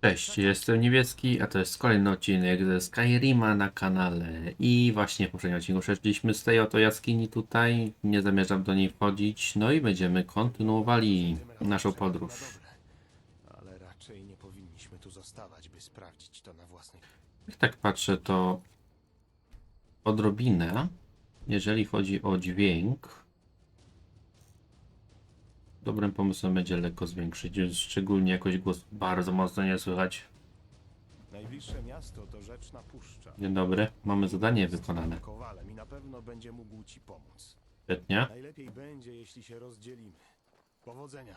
Cześć, jestem Niebieski, a to jest kolejny odcinek ze Skyrima na kanale. I właśnie w poprzednim odcinku przeszliśmy z tej oto jaskini tutaj, nie zamierzam do niej wchodzić, no i będziemy kontynuowali naszą podróż. Ale raczej nie powinniśmy tu zostawać, by sprawdzić to na własnej. Jak tak patrzę, to odrobinę, jeżeli chodzi o dźwięk, dobrym pomysłem będzie lekko zwiększyć, szczególnie jakoś głos bardzo mocno nie słychać. Najbliższe miasto to Rzeczna Puszcza. Dzień dobry, mamy zadanie wykonane. Kowalem i na pewno będzie mógł ci pomóc. Świetnie. Najlepiej będzie, jeśli się rozdzielimy. Powodzenia.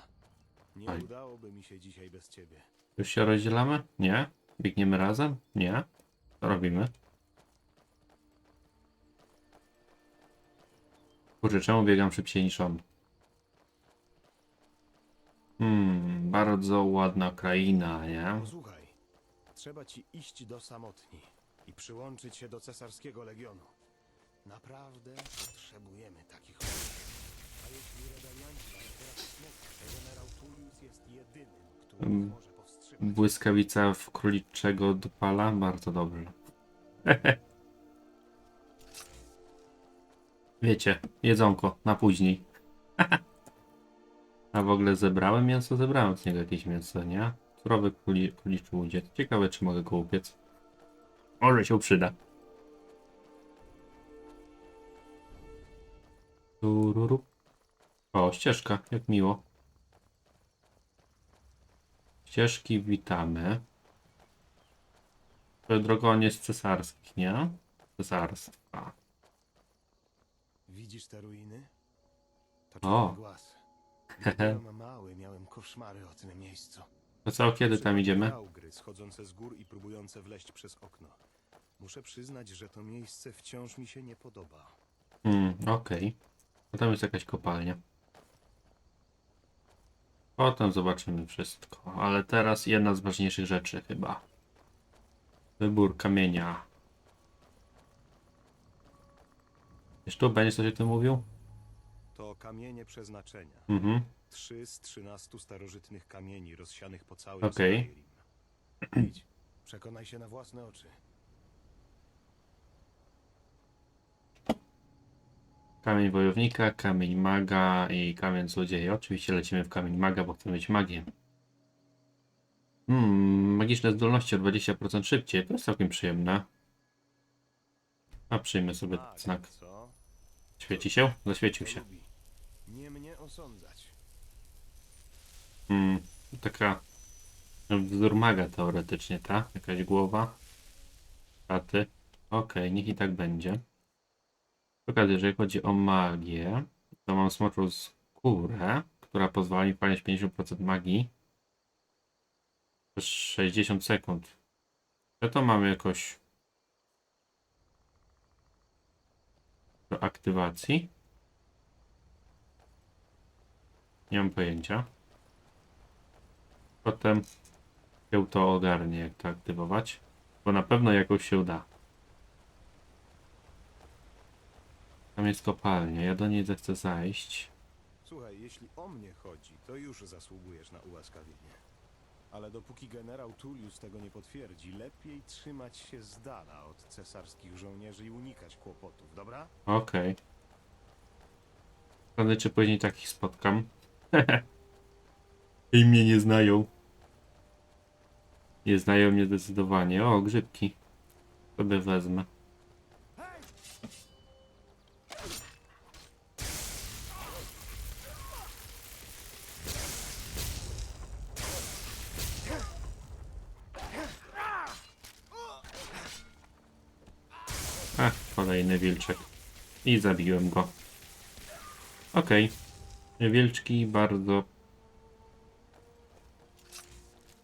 Nie Oj. udałoby mi się dzisiaj bez ciebie. Już się rozdzielamy? Nie? Biegniemy razem? Nie? Co robimy? Kurczę, czemu biegam szybciej niż on? Hmm, bardzo ładna kraina, nie? Posłuchaj, trzeba ci iść do samotni i przyłączyć się do cesarskiego legionu. Naprawdę potrzebujemy takich ludzi. A jeśli rebelianci mają teraz to generał Tullius jest jedynym, który Mm. może powstrzymać. Błyskawica w króliczego dupala? Bardzo dobrze. Wiecie, jedzonko, na później. A w ogóle zebrałem mięso? Zebrałem z niego jakieś mięso, nie? Surowy króli, króliczy łudzie. Ciekawe, czy mogę go upiec. Może się przyda. Tururu. O, ścieżka, jak miło. Ścieżki witamy. Swoją drogą on jest cesarskich, nie? Cesarstwa. Widzisz te ruiny? To O. głaz. Byłem mały, miałem koszmary o tym miejscu. To co, kiedy tam idziemy? Gałgry schodzące z gór i próbujące wleźć przez okno. Muszę przyznać, że to miejsce wciąż mi się nie podoba. Hmm, okej. A tam jest jakaś kopalnia. Potem zobaczymy wszystko. Ale teraz jedna z ważniejszych rzeczy chyba. Wybór kamienia. Wiesz tu, będziesz coś o tym mówił? To kamienie przeznaczenia. Mhm. Trzy z trzynastu starożytnych kamieni rozsianych po całym Okej. Skyrim. Idź, przekonaj się na własne oczy. Kamień wojownika, kamień maga i kamień złodzieja. Oczywiście lecimy w kamień maga, bo chcemy mieć magię. Hmm, magiczne zdolności o 20% szybciej. To jest całkiem przyjemne. A przyjmę sobie znak. co? Świeci się? Zaświecił się. lubi. Osądzać. Hmm, taka wzór maga teoretycznie, ta? Jakaś głowa. Taty. Okej, niech i tak będzie. Okazji, jeżeli chodzi o magię, to mam smoczą skórę, która pozwala mi wpalić 50% magii przez 60 sekund. Ja to mam jakoś do aktywacji. Nie mam pojęcia. Potem się to ogarnie, jak to aktywować. Bo na pewno jakoś się uda. Tam jest kopalnia, ja do niej zechcę zajść. Słuchaj, jeśli o mnie chodzi, to już zasługujesz na ułaskawienie. Ale dopóki generał Tullius tego nie potwierdzi, lepiej trzymać się z dala od cesarskich żołnierzy i unikać kłopotów, dobra? Okej. Okay. czy później takich spotkam. I mnie nie znają. Nie znają mnie zdecydowanie. O, grzybki. Sobie wezmę. Ach, kolejny wilczek. I zabiłem go. Okej. Wilczki bardzo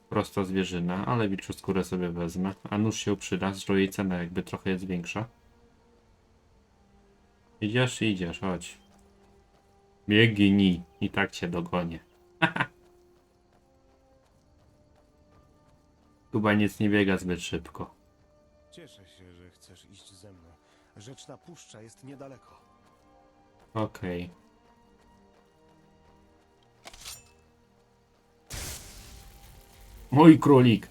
prosta zwierzyna, ale wilczą skórę sobie wezmę. A nóż się przyda, zresztą jej cena jakby trochę jest większa. Idziesz, idziesz, chodź. Biegnij, i tak cię dogonię. Chyba nic nie biega zbyt szybko. Cieszę się, że chcesz iść ze mną. Rzeczna Puszcza jest niedaleko. Okej. Mój królik.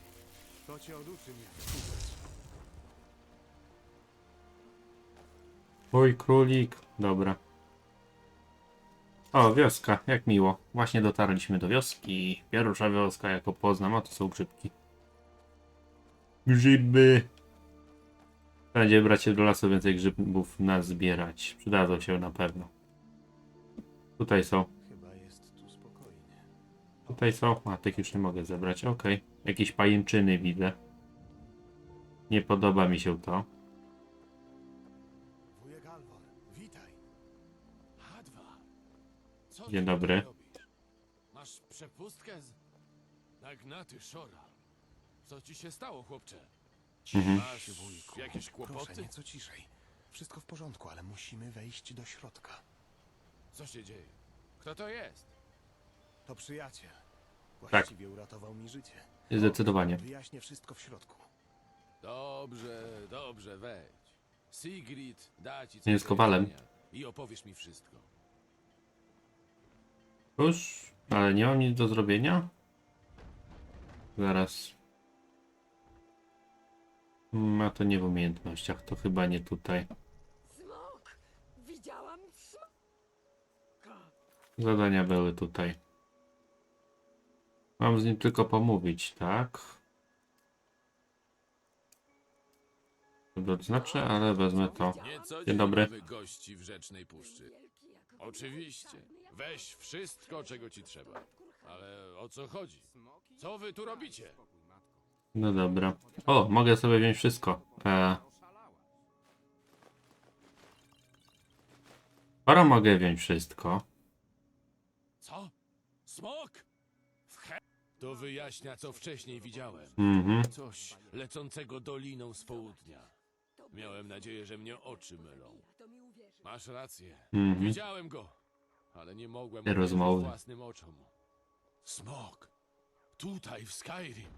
Mój królik. Dobra. O, wioska, jak miło. Właśnie dotarliśmy do wioski. Pierwsza wioska, jako poznam, a to są grzybki. Grzyby. Będzie bracie do lasu więcej grzybów nas zbierać. Przydadzą się na pewno. Tutaj są. Tutaj są. A tych już nie mogę zebrać. Okej. Jakieś pajęczyny widzę. Nie podoba mi się to. Wujek Alwor, witaj. Hadwa! Co Dzień dobry. tutaj robisz? Masz przepustkę z... Nagnaty Szora. Co ci się stało, chłopcze? Mhm. Masz jakieś Proszę, kłopoty? nieco ciszej. Wszystko w porządku, ale musimy wejść do środka. Co się dzieje? Kto to jest? To przyjaciel. Tak. Właściwie uratował mi życie. Zdecydowanie. Wyjaśnię wszystko w środku. Dobrze, dobrze, wejdź. Sigrid da ci Nie jest kowalem. I opowiesz mi wszystko. Już, ale nie mam nic do zrobienia. Zaraz. Mm, A to nie w umiejętnościach, to chyba nie tutaj. Smok! Widziałam smoka! Zadania były tutaj. Mam z nim tylko pomówić, tak? Odznaczę, ale wezmę to. Dzień dobry. gości w Rzecznej Puszczy. Oczywiście. Weź wszystko, czego ci trzeba. Ale o co chodzi? Co wy tu robicie? No dobra. O, mogę sobie wziąć wszystko. E... Skoro mogę wziąć wszystko, Co? Smok? To wyjaśnia, co wcześniej widziałem. mhm, Coś lecącego doliną z południa. Miałem nadzieję, że mnie oczy mylą. Masz rację. mhm. Widziałem go, ale nie mogłem Te uwierzyć rozmowy. własnym oczom. Smok. Tutaj w Skyrim.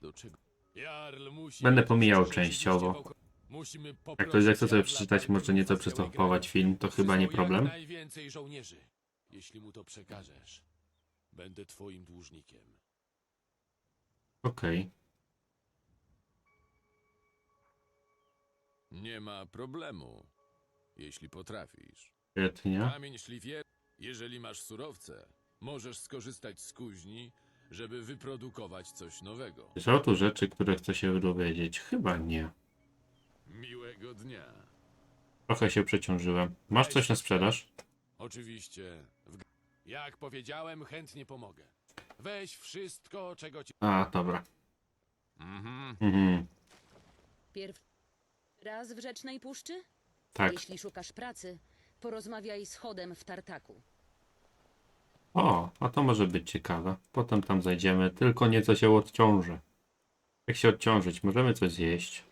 Do czego? Jarl musi... Będę pomijał częściowo. Musimy Jak poprosić ktoś zechce sobie Jarla przeczytać, może nieco przystopować grę. film, to chyba nie problem. Najwięcej żołnierzy. Jeśli mu to przekażesz, będę twoim dłużnikiem. Okej. Nie ma problemu, jeśli potrafisz. Świetnie. Kamień szlifier, jeżeli masz surowce, możesz skorzystać z kuźni, żeby wyprodukować coś nowego. Czy są tu rzeczy, które chcę się dowiedzieć? Chyba nie. Miłego dnia. Trochę się przeciążyłem. Masz coś na sprzedaż? Oczywiście. W... Jak powiedziałem, chętnie pomogę. Weź wszystko, czego ci... A, dobra. Mhm. Mhm. Pierw raz w Rzecznej Puszczy? Tak. Jeśli szukasz pracy, porozmawiaj z Chodem w Tartaku. O, a to może być ciekawe. Potem tam zajdziemy, tylko nieco się odciążę. Jak się odciążyć? Możemy coś zjeść.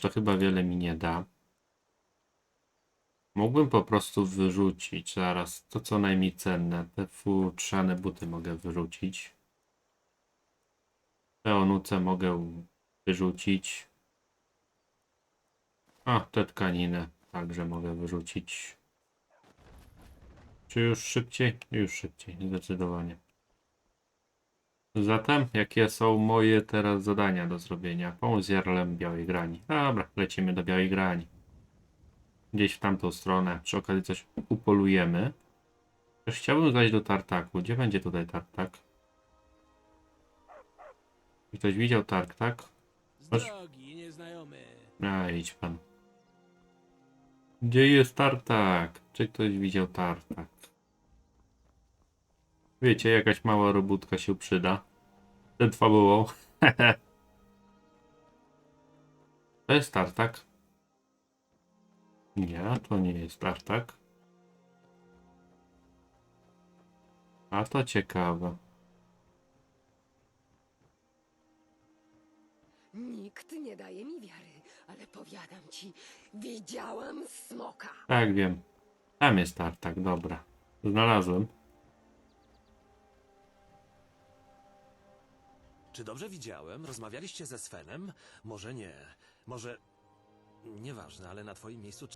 To chyba wiele mi nie da. Mógłbym po prostu wyrzucić zaraz to co najmniej cenne. Te futrzane buty mogę wyrzucić. Te onuce mogę wyrzucić. A, te tkaniny także mogę wyrzucić. Czy już szybciej? Już szybciej, zdecydowanie. Zatem, jakie są moje teraz zadania do zrobienia? Pomóc Jarlem Białej Grani. Dobra, lecimy do Białej Grani. Gdzieś w tamtą stronę. Przy okazji coś upolujemy. Też chciałbym zajść do Tartaku. Gdzie będzie tutaj Tartak? Czy Ktoś widział Tark, tak? Masz- drogi, nieznajomy. A, idź pan. Gdzie jest tartak? Czy ktoś widział tartak? Wiecie, jakaś mała robótka się przyda. Ten fabułą. to jest tartak. Nie, to nie jest tartak. A to ciekawe. Nikt nie daje mi wiary, ale powiadam ci, widziałam smoka. Tak, wiem. Tam jest tartak, dobra. Znalazłem. Czy dobrze widziałem? Rozmawialiście ze Svenem? Może nie. Może. Nieważne, ale na twoim miejscu.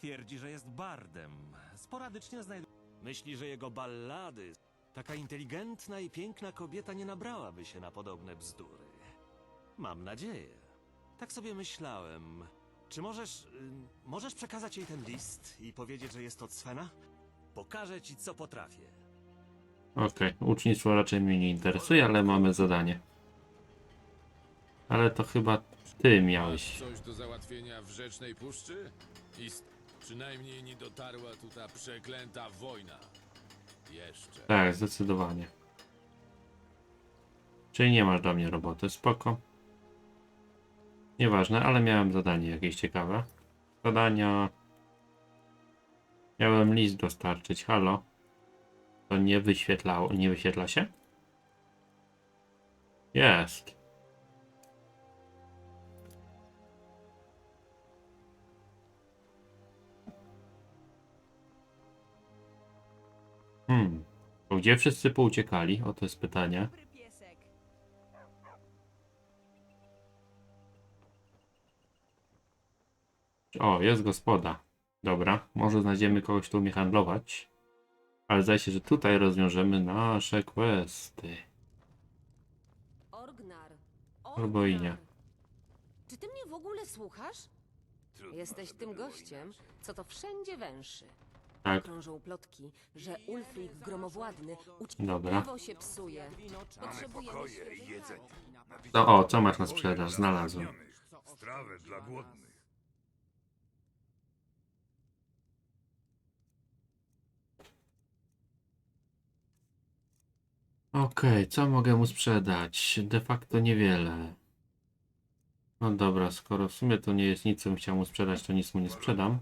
Twierdzi, że jest bardem. Sporadycznie znajduje. Myśli, że jego ballady. Taka inteligentna i piękna kobieta nie nabrałaby się na podobne bzdury. Mam nadzieję. Tak sobie myślałem. Czy możesz. y, możesz przekazać jej ten list i powiedzieć, że jest od Svena? Pokażę ci, co potrafię. Okej, ucznictwo raczej mnie nie interesuje, ale mamy zadanie. Ale to chyba ty miałeś. coś do załatwienia w Rzecznej Puszczy? Przynajmniej nie dotarła tu ta przeklęta wojna. Jeszcze. Tak, zdecydowanie. Czyli nie masz dla mnie roboty, spoko. Nieważne, ale miałem zadanie jakieś ciekawe. Zadania... Miałem list dostarczyć, halo. To nie wyświetlało, nie wyświetla się? Jest. Hmm. To Gdzie wszyscy pouciekali? O to jest pytanie. Dobry piesek. O, jest gospoda. Dobra, może znajdziemy kogoś, kto umie handlować. Ale zdaje się, że tutaj rozwiążemy nasze questy. Orgnar. Albo i nie. Orgnar. Czy ty mnie w ogóle słuchasz? Jesteś tym gościem, co to wszędzie węszy. Tak, Krążą plotki, że Ulfric Gromowładny Dobra. uciekło się psuje. Potrzebujemy świeżej krwi. to o, co masz na sprzedaż? Znalazłem. Strawę dla głodnych. Okej, co mogę mu sprzedać? De facto niewiele. No dobra, skoro w sumie to nie jest nic, co bym chciał mu sprzedać, to nic mu nie sprzedam.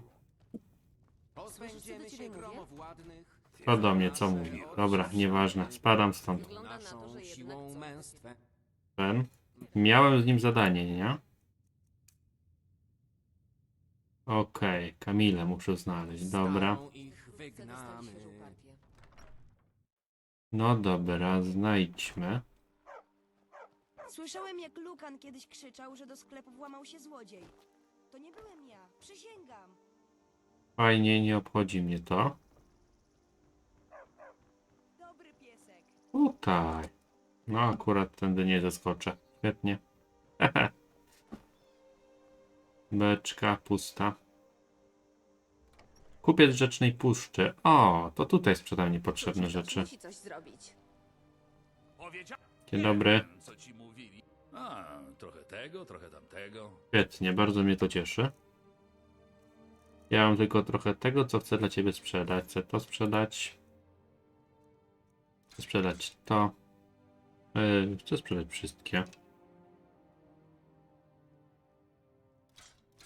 Słyszysz, co do ciebie mówię? To do mnie, co mówi? Dobra, nieważne, spadam stąd. Wygląda na to, że jednak co? Ten. Miałem z nim zadanie, nie? Okej, Kamilę muszę znaleźć, dobra. Partię. No dobra, znajdźmy. Słyszałem, jak Lukan kiedyś krzyczał, że do sklepu włamał się złodziej. To nie byłem ja, przysięgam. Fajnie, nie obchodzi mnie to. Dobry piesek. Tutaj. No akurat tędy nie zaskoczę. Świetnie. Beczka pusta. Kupiec Rzecznej Puszczy. O, to tutaj sprzedam niepotrzebne rzeczy. musi coś zrobić. Dzień dobry. Wiem, co ci mówili. A, trochę tego, trochę tamtego. Świetnie, bardzo mnie to cieszy. Ja mam tylko trochę tego, co chcę dla ciebie sprzedać. Chcę to sprzedać. Chcę sprzedać to. Yy, chcę sprzedać wszystkie.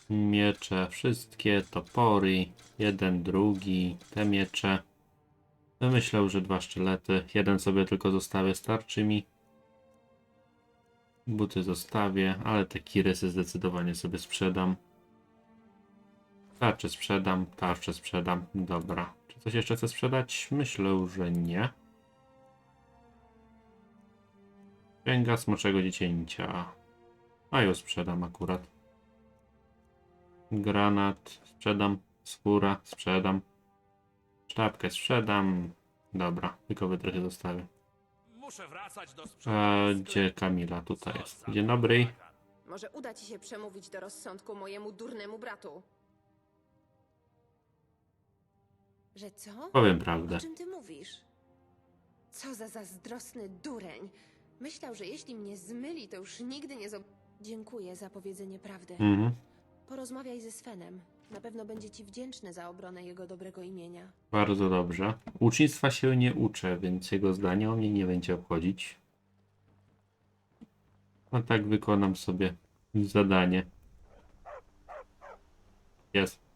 Miecze, wszystkie, topory, jeden, drugi, te miecze. Myślę, że dwa sztylety. Jeden sobie tylko zostawię, starczy mi. Buty zostawię, ale te kirysy zdecydowanie sobie sprzedam. Tarczę sprzedam, tarczę sprzedam. Dobra. Czy coś jeszcze chcę sprzedać? Myślę, że nie. Księga smoczego dziecięcia. A ją sprzedam akurat. Granat sprzedam. Skóra sprzedam. Sztabkę sprzedam. Dobra, tylko wytrychy zostawię. Muszę wracać do A gdzie Kamila? Tutaj jest. Dzień dobry. Może uda ci się przemówić do rozsądku mojemu durnemu bratu. Że co? Powiem prawdę. O czym ty mówisz? Co za zazdrosny dureń. Myślał, że jeśli mnie zmyli, to już nigdy nie zob... Dziękuję za powiedzenie prawdy. Mhm. Porozmawiaj ze Svenem. Na pewno będzie ci wdzięczny za obronę jego dobrego imienia. Bardzo dobrze. Ucznictwa się nie uczę, więc jego zdanie o mnie nie będzie obchodzić. A tak wykonam sobie zadanie. Jest.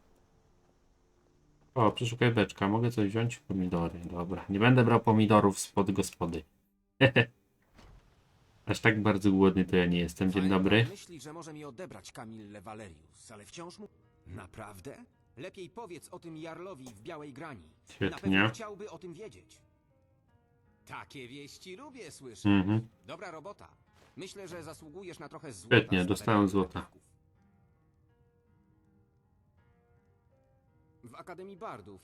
O, przeszukaj beczka. Mogę coś wziąć? Pomidory. Dobra. Nie będę brał pomidorów spod gospody. Aż tak bardzo głodny to ja nie jestem. Dzień dobry. Myśli, że może mi odebrać Kamillę Valerius, ale wciąż mu... Naprawdę? Lepiej powiedz o tym Jarlowi w Białej Grani. Na Świetnie. pewno chciałby o tym wiedzieć. Takie wieści lubię słyszeć. Mhm. Dobra robota. Myślę, że zasługujesz na trochę złota. Świetnie, z dostałem złota. Bardów. W Akademii Bardów.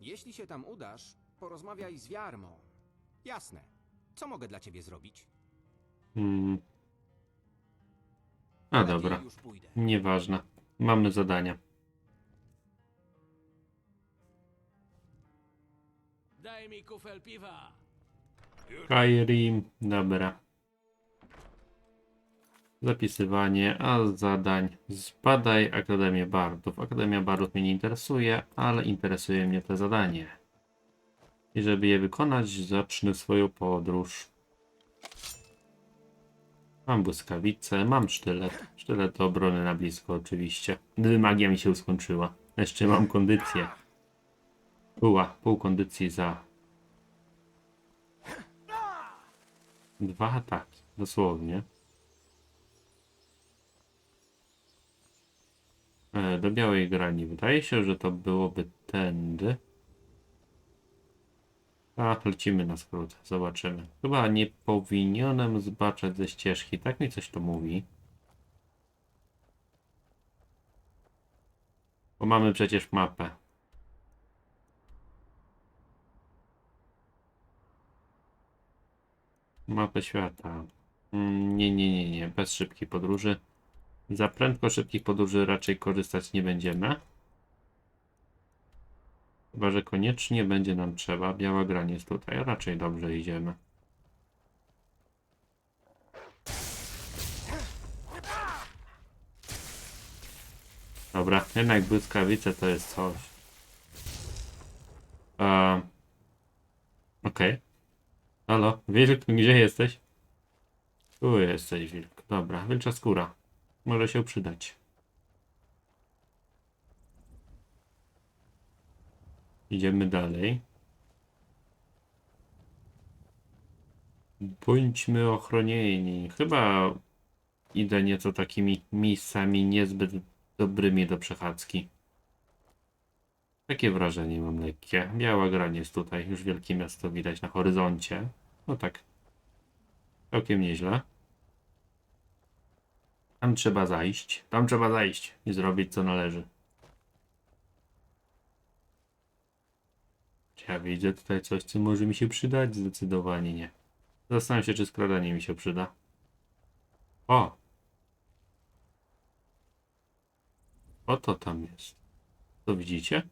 Jeśli się tam udasz, porozmawiaj z Wiarmą. Jasne. Co mogę dla ciebie zrobić? Mm. A Lepiej dobra. Już pójdę. Nieważne. Mamy zadania. Daj mi kufel piwa. Skyrim, dobra. Zapisywanie, a zadań. Zbadaj Akademię Bardów. Akademia Bardów mnie nie interesuje, ale interesuje mnie to zadanie. I żeby je wykonać, zacznę swoją podróż. Mam błyskawice, mam sztylet. Sztylet do obrony na blisko oczywiście. Gdyby magia mi się skończyła. Jeszcze mam kondycję. Uła, pół kondycji za Dwa ataki, dosłownie. Do białej grani. Wydaje się, że to byłoby tędy. A, lecimy na skrót. Zobaczymy. Chyba nie powinienem zbaczać ze ścieżki. Tak mi coś to mówi. Bo mamy przecież mapę. Mapę świata. Mm, Nie, nie, nie, nie. Bez szybkiej podróży. Za prędko szybkich podróży raczej korzystać nie będziemy. Chyba, że koniecznie będzie nam trzeba. Biała gran jest tutaj. Raczej dobrze idziemy. Dobra, jednak błyskawice to jest coś. Eee, Okej. Halo, wilk, gdzie jesteś? Tu jesteś, wilk. Dobra, wilcza skóra. Może się przydać. Idziemy dalej. Bądźmy ochronieni. Chyba idę nieco takimi miejscami niezbyt dobrymi do przechadzki. Takie wrażenie mam lekkie. Biała gran jest tutaj, już wielkie miasto widać na horyzoncie. No tak. Całkiem nieźle. Tam trzeba zajść. Tam trzeba zajść i zrobić co należy. Czy ja widzę tutaj coś, co może mi się przydać? Zdecydowanie nie. Zastanawiam się, czy skradanie mi się przyda. O! Oto tam jest. To widzicie?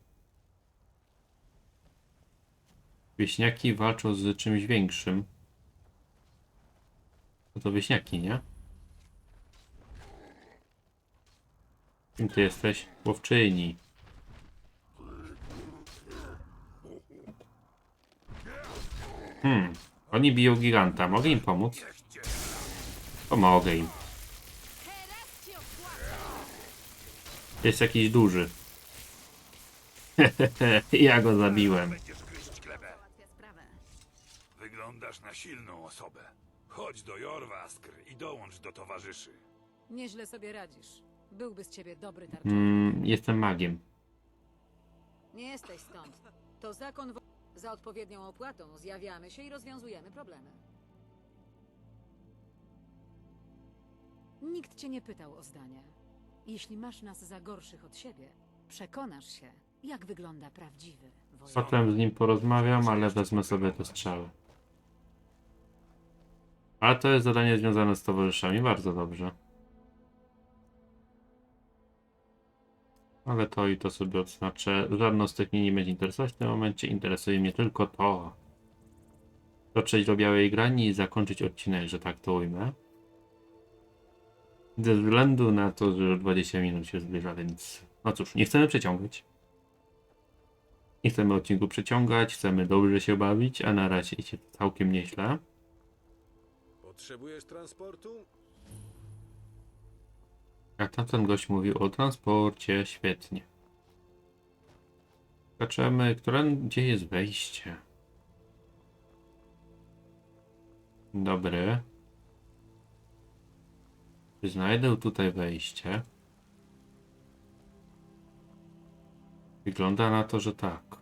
Wieśniaki walczą z czymś większym. No to wieśniaki, nie? Kim ty jesteś? Łowczyni. Hmm. Oni biją giganta. Mogę im pomóc? Pomogę im. Jest jakiś duży. ja go zabiłem. Wyglądasz na silną osobę. Chodź do Jorwaskr i dołącz do towarzyszy. Nieźle sobie radzisz. Byłby z ciebie dobry tarczownik. Mm, jestem magiem. Nie jesteś stąd. To zakon wo- za odpowiednią opłatą zjawiamy się i rozwiązujemy problemy. Nikt cię nie pytał o zdanie. Jeśli masz nas za gorszych od siebie, przekonasz się, jak wygląda prawdziwy wojownik. Potem z nim porozmawiam, ale wezmę sobie te strzały. A to jest zadanie związane z towarzyszami. Bardzo dobrze. Ale to i to sobie odznaczę. Żadno z tych mnie nie będzie interesować w tym momencie. Interesuje mnie tylko to. Dotrzeć do białej grani i zakończyć odcinek, że tak to ujmę. Ze względu na to, że 20 minut się zbliża, więc no cóż, nie chcemy przeciągać. Nie chcemy odcinku przeciągać, chcemy dobrze się bawić, a na razie idzie całkiem nieźle. Potrzebujesz transportu? A tamten gość mówił o transporcie, świetnie. Zobaczymy, które, gdzie jest wejście. Dobry. Czy znajdę tutaj wejście? Wygląda na to, że tak.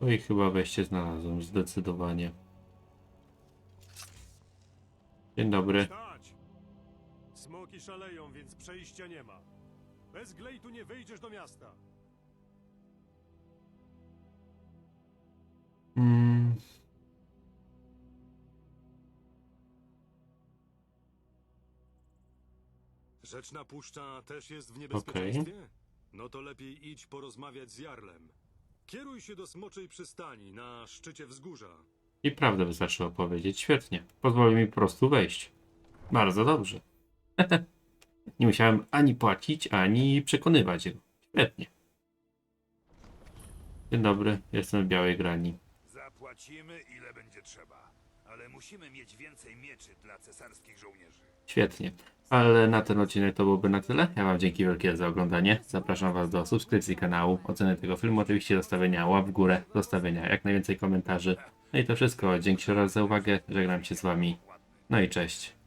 No i chyba wejście znalazłem, zdecydowanie. Dzień dobry. Stać! Smoki szaleją, więc przejścia nie ma. Bez glejtu nie wyjdziesz do miasta. Mm. Rzeczna puszcza też jest w niebezpieczeństwie? No to lepiej idź porozmawiać z Jarlem. Kieruj się do Smoczej Przystani na szczycie wzgórza. I prawdę wystarczyło powiedzieć. Świetnie. Pozwoli mi po prostu wejść. Bardzo dobrze. Nie musiałem ani płacić, ani przekonywać go. Świetnie. Dzień dobry, jestem w Białej Grani. Zapłacimy ile będzie trzeba. Ale musimy mieć więcej mieczy dla cesarskich żołnierzy. Świetnie. Ale na ten odcinek to byłoby na tyle. Ja Wam dzięki wielkie za oglądanie. Zapraszam Was do subskrypcji kanału, oceny tego filmu, oczywiście zostawienia łap w górę, zostawienia jak najwięcej komentarzy. No i to wszystko. Dzięki raz za uwagę. Żegnam się z Wami. No i cześć.